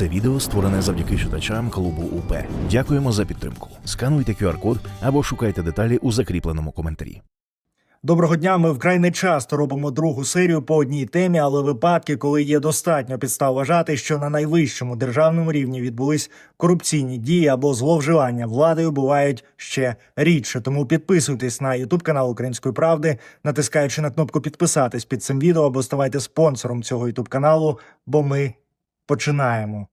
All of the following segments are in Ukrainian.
Це відео створене завдяки читачам клубу УП. Дякуємо за підтримку. Скануйте QR-код або шукайте деталі у закріпленому коментарі. Доброго дня. Ми вкрай не часто робимо другу серію по одній темі, але випадки, коли є достатньо підстав вважати, що на найвищому державному рівні відбулись корупційні дії або зловживання владою, бувають ще рідше. Тому підписуйтесь на Ютуб канал Української правди, натискаючи на кнопку підписатись під цим відео або ставайте спонсором цього Ютуб каналу, бо ми починаємо.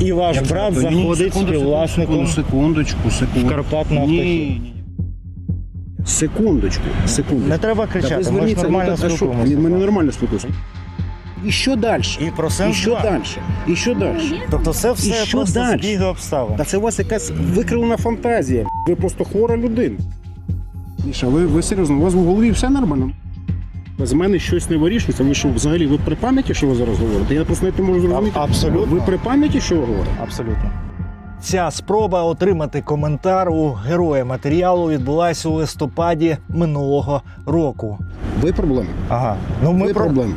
І ваш брат Ні, заходить секунду, співвласником секунду, секундочку, секунду. Карпат на Ні, ні, ні. Секундочку, секундочку. Не треба Та кричати, ми ж зверніться, нормально ну, та що? спілкуємося. Ми нормально спілкуємося. І що далі? І про І сенс що два. далі? І що далі? Тобто це все що просто збіги обставин. Та це у вас якась викривлена фантазія. Ви просто хвора людина. Міша, ви, ви серйозно, у вас в голові все нормально? З мене щось не вирішується. Ви що, взагалі, ви при пам'яті, що ви зараз говорите? Я просто навіть не можу зрозуміти. А- абсолютно. Ви при пам'яті, що ви говорите? Абсолютно. Ця спроба отримати коментар у героя матеріалу відбулася у листопаді минулого року. Ви проблема. Ага. Ну ми ви про... проблема.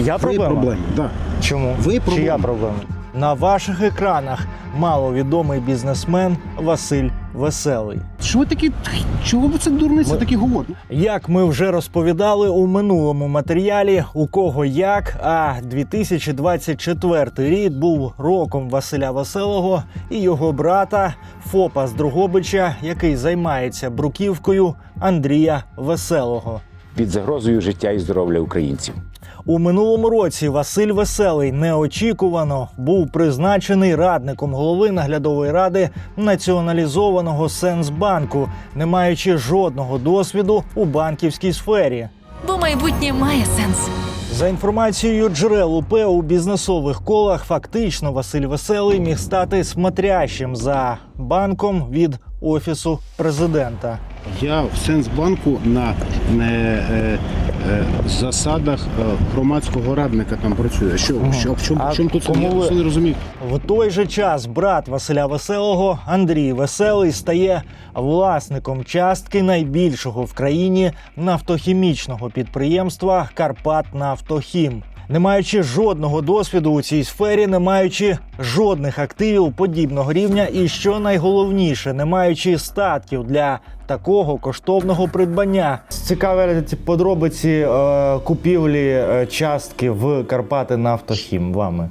Я Ви проблема. проблема. Да. Чому? Ви Чия проблема. проблема? На ваших екранах маловідомий бізнесмен Василь Веселий. Що ви такі? Чого ви це дурниця? Ми- такі говорите? Як ми вже розповідали у минулому матеріалі, у кого як, а 2024 рік був роком Василя Веселого і його брата ФОПа з Другобича, який займається бруківкою Андрія Веселого. Під загрозою життя і здоров'я українців. У минулому році Василь Веселий неочікувано був призначений радником голови наглядової ради націоналізованого Сенсбанку, не маючи жодного досвіду у банківській сфері. Бо майбутнє має сенс. За інформацією джерел УП у бізнесових колах, фактично Василь Веселий міг стати смотрящим за банком від офісу президента. Я в Сенсбанку на е, е, е, засадах громадського радника там працюю. Що, Ага. що в чому, А в чому тут кому ви- не розумію? В той же час брат Василя Веселого Андрій Веселий стає власником частки найбільшого в країні нафтохімічного підприємства Карпатнафтохім. Не маючи жодного досвіду у цій сфері, не маючи жодних активів подібного рівня, і що найголовніше, не маючи статків для такого коштовного придбання. Цікаві подробиці е, купівлі е, частки в Карпати Нафтохім вами.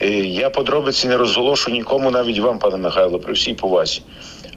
Е, Я подробиці не розголошу нікому, навіть вам, пане Михайло, при всій повазі.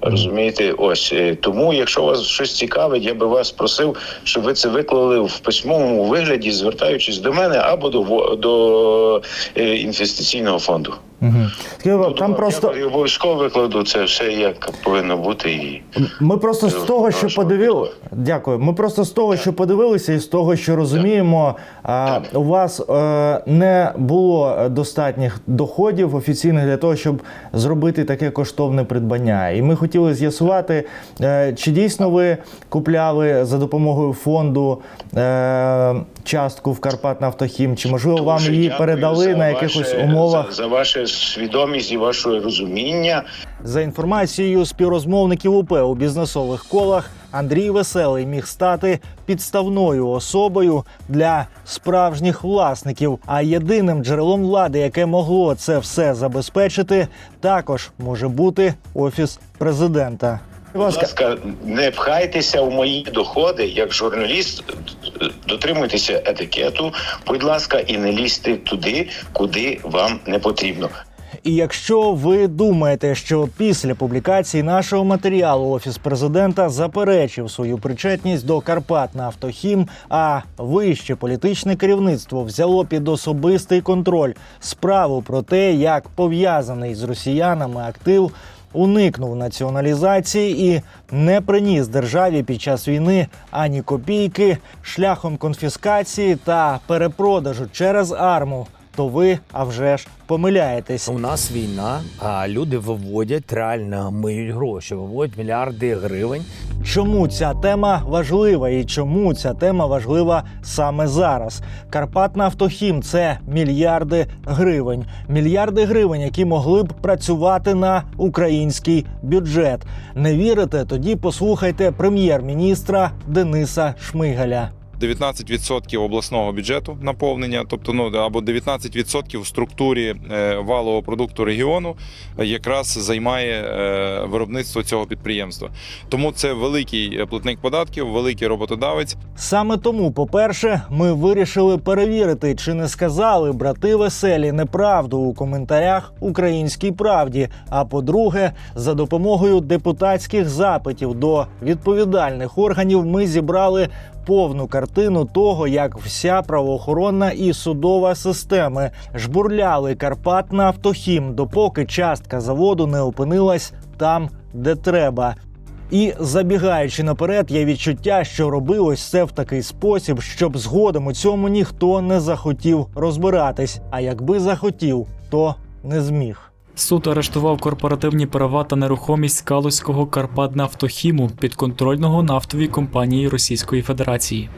Розумієте, ось е, тому, якщо вас щось цікавить, я би вас просив, щоб ви це виклали в письмовому вигляді, звертаючись до мене або до до е, інвестиційного фонду. Угу. Там просто я обов'язково викладу це все як повинно бути. І ми просто з того, що подивили. Дякую. Ми просто з того, що подивилися, і з того, що розуміємо, а, у вас е, не було достатніх доходів офіційних для того, щоб зробити таке коштовне придбання. І ми хотіли з'ясувати, е, чи дійсно ви купляли за допомогою фонду е, частку в Карпатнафтохім, чи можливо вам Дуже її дякую передали за на якихось ваше- умовах. за, за вашу свідомість і ваше розуміння. За інформацією співрозмовників УП у бізнесових колах, Андрій Веселий міг стати підставною особою для справжніх власників. А єдиним джерелом влади, яке могло це все забезпечити, також може бути офіс президента. Будь ласка, не пхайтеся в мої доходи як журналіст. Дотримуйтеся етикету, будь ласка, і не лізьте туди, куди вам не потрібно. І якщо ви думаєте, що після публікації нашого матеріалу офіс президента заперечив свою причетність до Карпат на автохім, а вище політичне керівництво взяло під особистий контроль справу про те, як пов'язаний з росіянами актив. Уникнув націоналізації і не приніс державі під час війни ані копійки шляхом конфіскації та перепродажу через арму. То ви, а вже ж, помиляєтесь. У нас війна, а люди виводять реально миють гроші, виводять мільярди гривень. Чому ця тема важлива і чому ця тема важлива саме зараз? Карпатна автохім це мільярди гривень. Мільярди гривень, які могли б працювати на український бюджет. Не вірите? Тоді послухайте прем'єр-міністра Дениса Шмигаля. 19% обласного бюджету наповнення, тобто ну або 19% в структурі е, валового продукту регіону е, якраз займає е, виробництво цього підприємства. Тому це великий платник податків, великий роботодавець. Саме тому, по-перше, ми вирішили перевірити, чи не сказали брати веселі неправду у коментарях Українській правді. А по-друге, за допомогою депутатських запитів до відповідальних органів ми зібрали повну картину того, як вся правоохоронна і судова системи жбурляли Карпат на автохім, допоки частка заводу не опинилась там, де треба. І забігаючи наперед, є відчуття, що робилось це в такий спосіб, щоб згодом у цьому ніхто не захотів розбиратись. А якби захотів, то не зміг. Суд арештував корпоративні права та нерухомість Калузького Карпатнафтохіму підконтрольного нафтовій компанії Російської Федерації.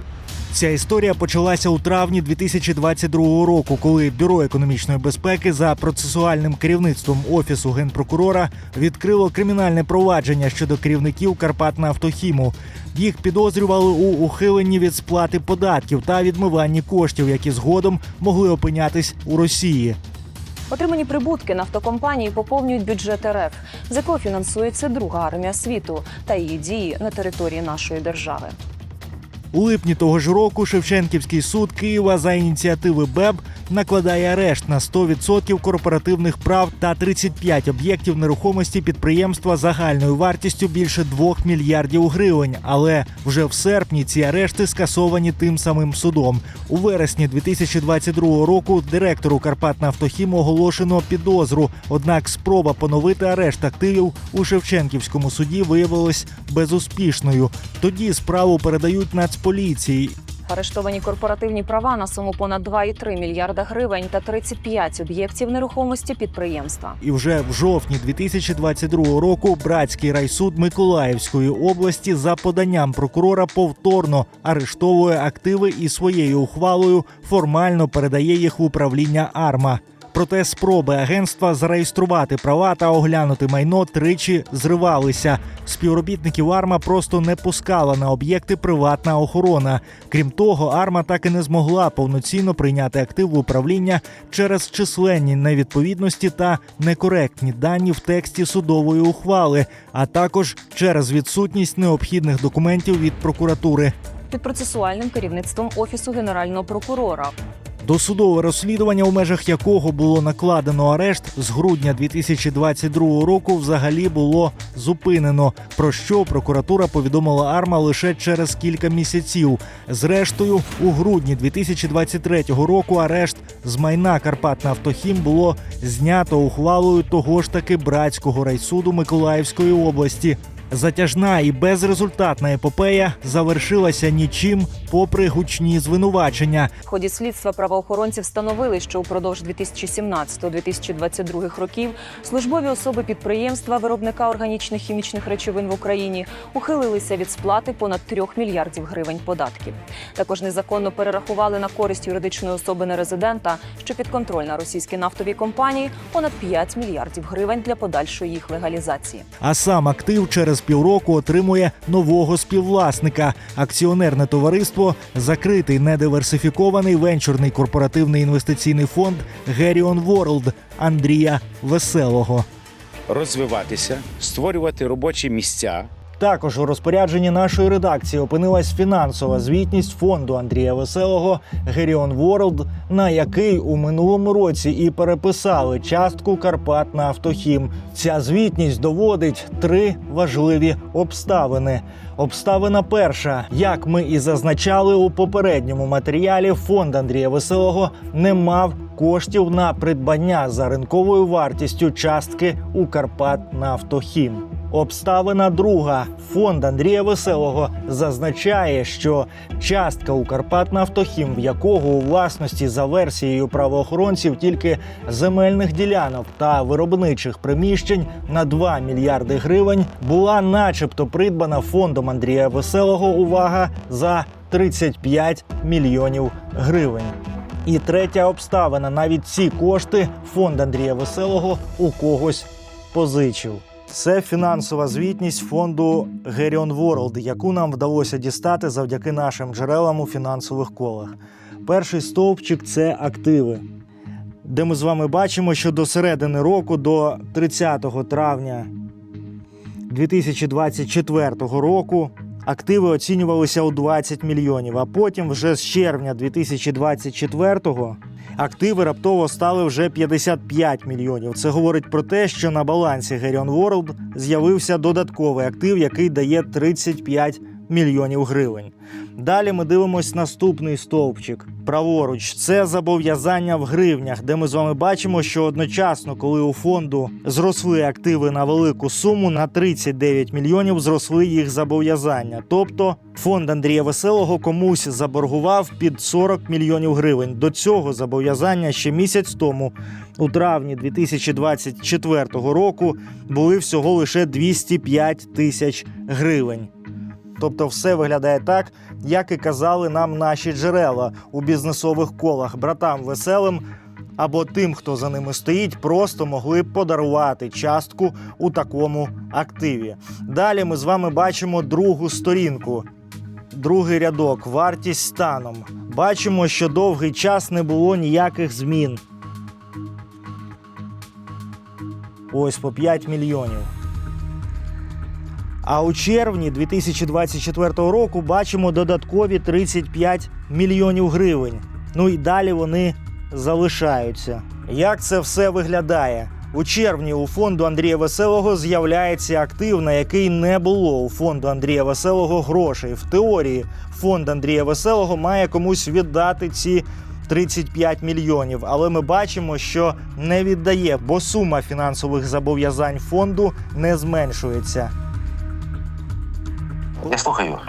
Ця історія почалася у травні 2022 року, коли бюро економічної безпеки за процесуальним керівництвом офісу генпрокурора відкрило кримінальне провадження щодо керівників Карпатнафтохіму. Їх підозрювали у ухиленні від сплати податків та відмиванні коштів, які згодом могли опинятись у Росії. Отримані прибутки нафтокомпанії поповнюють бюджет РФ, з якого фінансується друга армія світу та її дії на території нашої держави. У липні того ж року Шевченківський суд Києва за ініціативи БЕБ накладає арешт на 100% корпоративних прав та 35 об'єктів нерухомості підприємства загальною вартістю більше 2 мільярдів гривень. Але вже в серпні ці арешти скасовані тим самим судом. У вересні 2022 року директору Карпатнафтохім оголошено підозру. Однак спроба поновити арешт активів у Шевченківському суді виявилась безуспішною. Тоді справу передають Нацполіції. Арештовані корпоративні права на суму понад 2,3 мільярда гривень та 35 об'єктів нерухомості підприємства. І вже в жовтні 2022 року братський райсуд Миколаївської області за поданням прокурора повторно арештовує активи і своєю ухвалою формально передає їх в управління АРМА. Проте спроби агентства зареєструвати права та оглянути майно тричі зривалися. Співробітників Арма просто не пускала на об'єкти приватна охорона. Крім того, Арма так і не змогла повноцінно прийняти актив в управління через численні невідповідності та некоректні дані в тексті судової ухвали, а також через відсутність необхідних документів від прокуратури. Під процесуальним керівництвом офісу генерального прокурора Досудове розслідування, у межах якого було накладено арешт з грудня 2022 року, взагалі було зупинено. Про що прокуратура повідомила Арма лише через кілька місяців. Зрештою, у грудні 2023 року арешт з майна Карпатнафтохім було знято ухвалою того ж таки братського райсуду Миколаївської області. Затяжна і безрезультатна епопея завершилася нічим, попри гучні звинувачення. В ході слідства правоохоронці встановили, що упродовж 2017-2022 років службові особи підприємства виробника органічних хімічних речовин в Україні ухилилися від сплати понад 3 мільярдів гривень податків. Також незаконно перерахували на користь юридичної особи нерезидента, що підконтрольна російській нафтовій компанії, понад 5 мільярдів гривень для подальшої їх легалізації. А сам актив через півроку отримує нового співвласника. Акціонерне товариство закритий недиверсифікований венчурний корпоративний інвестиційний фонд Геріон Ворлд Андрія Веселого. Розвиватися, створювати робочі місця, Також у розпорядженні нашої редакції опинилась фінансова звітність фонду Андрія Веселого Геріон Ворлд, на який у минулому році і переписали частку Карпат на автохім. Ця звітність доводить три важливі обставини. Обставина перша, як ми і зазначали у попередньому матеріалі, фонд Андрія Веселого не мав коштів на придбання за ринковою вартістю частки у Карпат на автохім. Обставина друга. Фонд Андрія Веселого зазначає, що частка у Карпатнафтохім, в якого у власності за версією правоохоронців тільки земельних ділянок та виробничих приміщень на 2 мільярди гривень, була начебто придбана фондом Андрія Веселого. Увага за 35 мільйонів гривень. І третя обставина: навіть ці кошти фонд Андрія Веселого у когось позичив. Це фінансова звітність фонду Gerion World, яку нам вдалося дістати завдяки нашим джерелам у фінансових колах. Перший стовпчик це активи, де ми з вами бачимо, що до середини року, до 30 травня 2024 року, активи оцінювалися у 20 мільйонів. А потім, вже з червня 2024-го, активи раптово стали вже 55 мільйонів. Це говорить про те, що на балансі Геріон World з'явився додатковий актив, який дає 35 мільйонів гривень. Далі ми дивимось наступний стовпчик. Праворуч це зобов'язання в гривнях, де ми з вами бачимо, що одночасно, коли у фонду зросли активи на велику суму, на 39 мільйонів зросли їх зобов'язання. Тобто фонд Андрія Веселого комусь заборгував під 40 мільйонів гривень. До цього зобов'язання ще місяць тому, у травні 2024 року, були всього лише 205 тисяч гривень. Тобто, все виглядає так, як і казали нам наші джерела у бізнесових колах. Братам веселим або тим, хто за ними стоїть, просто могли б подарувати частку у такому активі. Далі ми з вами бачимо другу сторінку. Другий рядок вартість станом. Бачимо, що довгий час не було ніяких змін. Ось по 5 мільйонів. А у червні 2024 року бачимо додаткові 35 мільйонів гривень. Ну і далі вони залишаються. Як це все виглядає? У червні у фонду Андрія Веселого з'являється актив, на який не було у фонду Андрія Веселого грошей. В теорії фонд Андрія Веселого має комусь віддати ці 35 мільйонів. Але ми бачимо, що не віддає, бо сума фінансових зобов'язань фонду не зменшується. Я слухаю.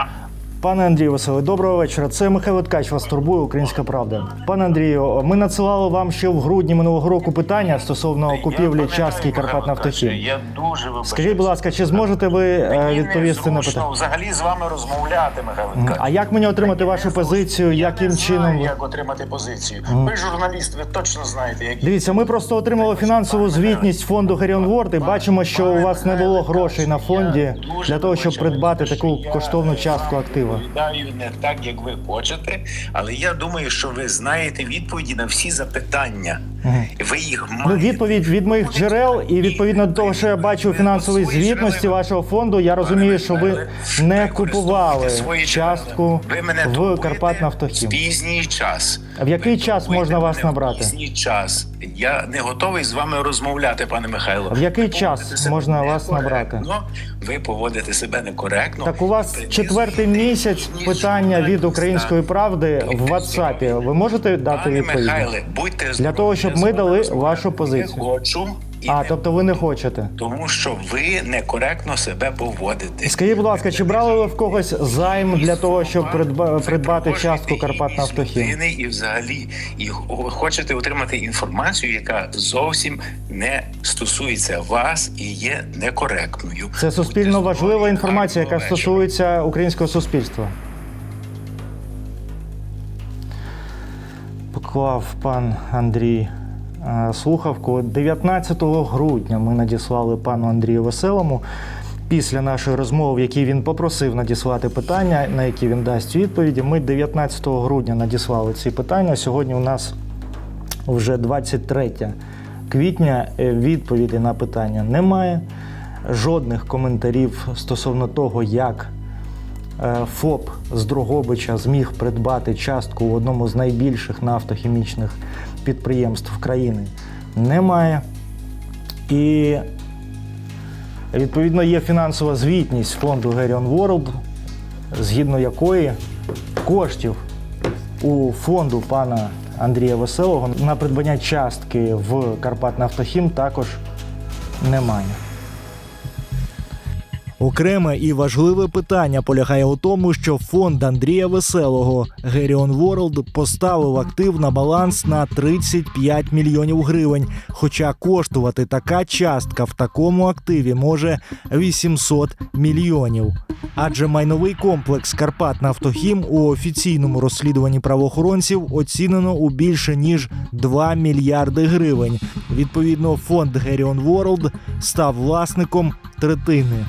Пане Андрію Василе, доброго вечора. Це Михайло Ткач вас турбує Українська Правда. Пане Андрію, ми надсилали вам ще в грудні минулого року питання стосовно купівлі частки Карпат Нафтохім. Я дуже вибачаюсь. Скажіть, будь ласка, чи зможете ви е, Мені відповісти на питання? взагалі з вами розмовляти, Михайло Ткач. А як мені отримати вашу позицію? Я Яким не чином? знаю, ви- як отримати позицію. Ви журналіст, ви точно знаєте, які Дивіться, ми просто отримали фінансову звітність фонду Геріон Ворд і бачимо, що у вас не було грошей на фонді для того, щоб придбати таку коштовну частку актива. Відповідаю не так, як ви хочете, але я думаю, що ви знаєте відповіді на всі запитання. Ви їх Ну, відповідь від моїх джерел, і відповідно до того, що я бачу у фінансовій звітності вашого фонду, я розумію, що ви не купували частку Ви мене в турбуєте Карпат в пізній час. А в який час можна вас набрати? Пізній час. Я не готовий з вами розмовляти, пане Михайло. В який час можна вас набрати? Ви поводите себе некоректно. Так у вас четвертий місяць питання від української правди в WhatsApp. Ви можете дати відповідь? Михайле, будьте Для того, щоб ми дали вашу позицію. Хочу. І А не тобто ви не хочете? тому що ви некоректно себе поводите. Скажіть, будь ласка, чи брали ви в когось займ для того, щоб придба- придбати частку Карпат Нафтохім? і взагалі і хочете отримати інформацію, яка зовсім не стосується вас і є некоректною. Це суспільно важлива інформація, яка стосується українського суспільства. Поклав пан Андрій слухавку. 19 грудня ми надіслали пану Андрію Веселому. Після нашої розмови, в якій він попросив надіслати питання, на які він дасть відповіді, ми 19 грудня надіслали ці питання. Сьогодні у нас вже 23 квітня. Е, Відповіді на питання немає. Жодних коментарів стосовно того, як е, ФОП з Дрогобича зміг придбати частку в одному з найбільших нафтохімічних підприємств країни, немає. І відповідно є фінансова звітність фонду Gerion World, згідно якої коштів у фонду пана Андрія Веселого на придбання частки в Карпат Нафтохім також немає. Окреме і важливе питання полягає у тому, що фонд Андрія Веселого Геріон Ворлд поставив актив на баланс на 35 мільйонів гривень. Хоча коштувати така частка в такому активі може 800 мільйонів. Адже майновий комплекс Карпат Нафтохім у офіційному розслідуванні правоохоронців оцінено у більше ніж 2 мільярди гривень. Відповідно, фонд Геріон Ворлд став власником третини.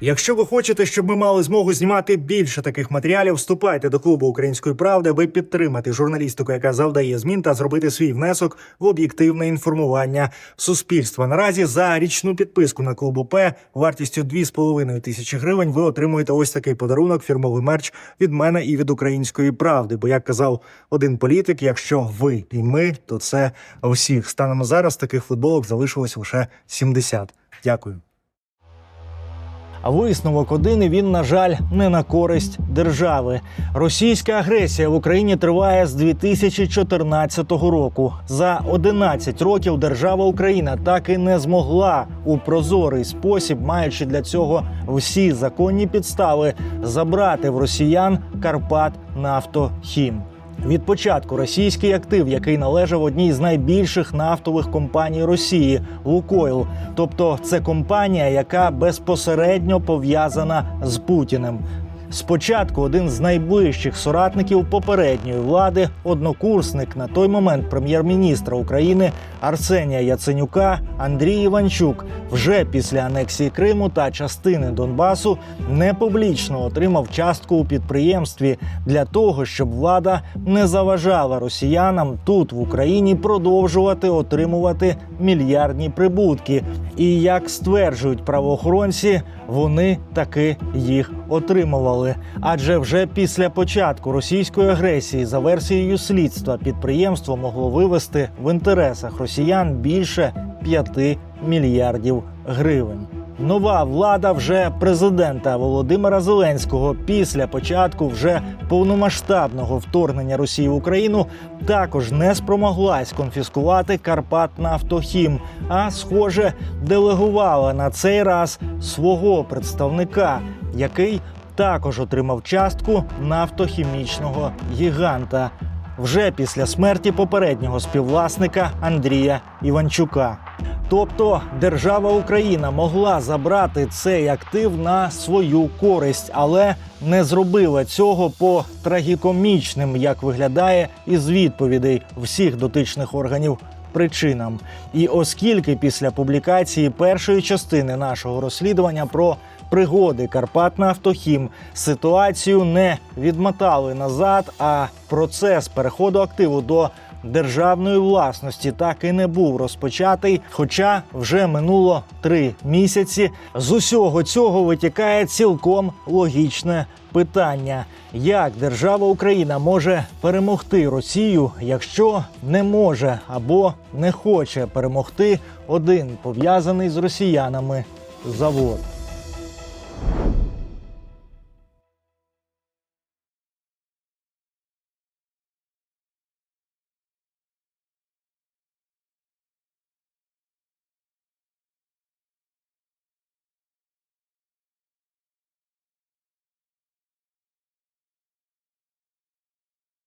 Якщо ви хочете, щоб ми мали змогу знімати більше таких матеріалів, вступайте до клубу української правди, аби підтримати журналістику, яка завдає змін, та зробити свій внесок в об'єктивне інформування суспільства. Наразі за річну підписку на клуб ОП вартістю 2,5 тисячі гривень ви отримуєте ось такий подарунок, фірмовий мерч від мене і від української правди. Бо як казав один політик, якщо ви і ми, то це усіх. Станемо зараз таких футболок залишилось лише 70. Дякую. А висновок один і він, на жаль, не на користь держави. Російська агресія в Україні триває з 2014 року. За 11 років держава Україна так і не змогла у прозорий спосіб, маючи для цього всі законні підстави, забрати в росіян Карпат Нафтохім. Від початку російський актив, який належав одній з найбільших нафтових компаній Росії Лукойл, тобто це компанія, яка безпосередньо пов'язана з Путіним. Спочатку один з найближчих соратників попередньої влади, однокурсник на той момент прем'єр-міністра України Арсенія Яценюка Андрій Іванчук вже після анексії Криму та частини Донбасу непублічно отримав частку у підприємстві для того, щоб влада не заважала росіянам тут в Україні продовжувати отримувати мільярдні прибутки. І як стверджують правоохоронці, вони таки їх отримували. Адже вже після початку російської агресії, за версією слідства, підприємство могло вивести в інтересах росіян більше 5 мільярдів гривень. Нова влада вже президента Володимира Зеленського після початку вже повномасштабного вторгнення Росії в Україну також не спромоглась конфіскувати Карпат Нафтохім, а схоже делегувала на цей раз свого представника, який також отримав частку нафтохімічного гіганта вже після смерті попереднього співвласника Андрія Іванчука. Тобто держава Україна могла забрати цей актив на свою користь, але не зробила цього по трагікомічним, як виглядає із відповідей всіх дотичних органів причинам. І оскільки після публікації першої частини нашого розслідування про пригоди Карпат Нафтохім ситуацію не відмотали назад, а процес переходу активу до державної власності так і не був розпочатий. Хоча вже минуло три місяці. З усього цього витікає цілком логічне питання: як держава Україна може перемогти Росію, якщо не може або не хоче перемогти один пов'язаний з росіянами завод.